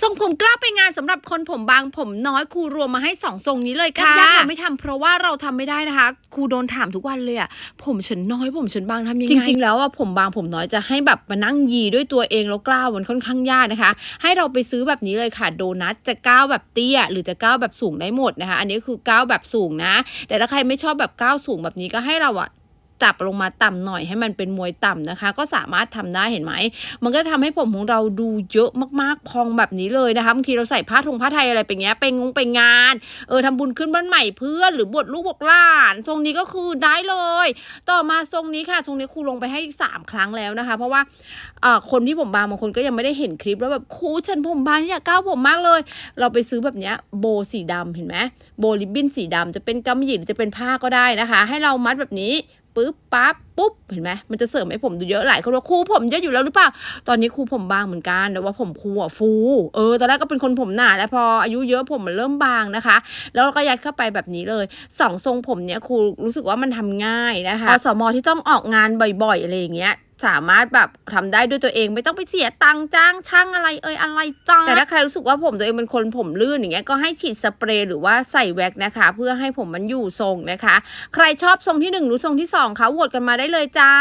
ทรงผมกล้าไปงานสำหรับคนผมบางผมน้อยครูรวมมาให้สองทรงนี้เลยค่ะยากๆเราไม่ทำเพราะว่าเราทำไม่ได้นะคะครูโดนถามทุกวันเลยอะผมฉันน้อยผมฉันบางทำยังไงจริงๆแล้วอะผมบางผมน้อยจะให้แบบมานั่งยีด้วยตัวเองแล้วกล้าวมันค่อนข้างยากนะคะ ให้เราไปซื้อแบบนี้เลยค่ะโดนัทจะก้าวแบบเตี้ย หรือจะก้าวแบบสูงได้หมดนะคะ อันนี้คือก้าวแบบสูงนะ แต่ถ้าใครไม่ชอบแบบก้าวสูงแบบนี้ก็ให้เราอะ จับลงมาต่ำหน่อยให้มันเป็นมวยต่ำนะคะ ก็สามารถทำได้เห็นไหม มันก็ทำให้ผมของเราดูเยอะมากๆพองแบบนี้เลยนะคะบางทีเราใส่ผ้าทงผ้าไทยอะไรไปเงี้ยไปงงไปงานเออทำบุญขึ้นบ้านใหม่เพื่อนหรือบวชลูกบวชหลาน ทรงนี้ก็คือได้เลย ต่อมาทรงนี้ค่ะทรงนี้ครูลงไปให้สามครั้งแล้วนะคะ เพราะว่าเออคนที่ผมบางบางคนก็ยังไม่ได้เห็นคลิปแล้วแบบครูฉันผมบางอยากก้าวผมมากเลย เราไปซื้อแบบเนี้ยโบสีดำเห็นไหมโบริบบิ้นสีดำจะเป็นกำมะหยี่หรือจะเป็นผ้าก็ได้นะคะ ให้เรามัดแบบนี้ ปึ๊บปั๊บปุ๊บเห็นไหมมันจะเสริมให้ผมดูเยอะหลายคนว่าครูผมเยอะอยู่แล้วหรือเปล่าตอนนี้ครูผมบางเหมือนกันแต่ว่าผมครูอะฟู เออตอนแรกก็เป็นคนผมหนาแล้วพออายุเยอะผมมันเริ่มบางนะคะ แล้วก็ยัดเข้าไปแบบนี้เลยสองทรงผมเนี้ยครูรู้สึกว่ามันทำง่ายนะคะอสมอที่ต้องออกงานบ่อยๆอะไรอย่างเงี้ย สามารถแบบทำได้ด้วยตัวเองไม่ต้องไปเสียตังค์จ้างช่างอะไรเอ่ยอะไรจ้าแต่ถ้าใครรู้สึกว่าผมตัวเองเป็นคนผมลื่นอย่างเงี้ยก็ให้ฉีดสเปรย์หรือว่าใส่แว็กนะคะ เพื่อให้ผมมันอยู่ทรงนะคะ ใครชอบทรงที่หนึ่งหรือทรงที่สองคะโหวตกันมาได้เลยจ้า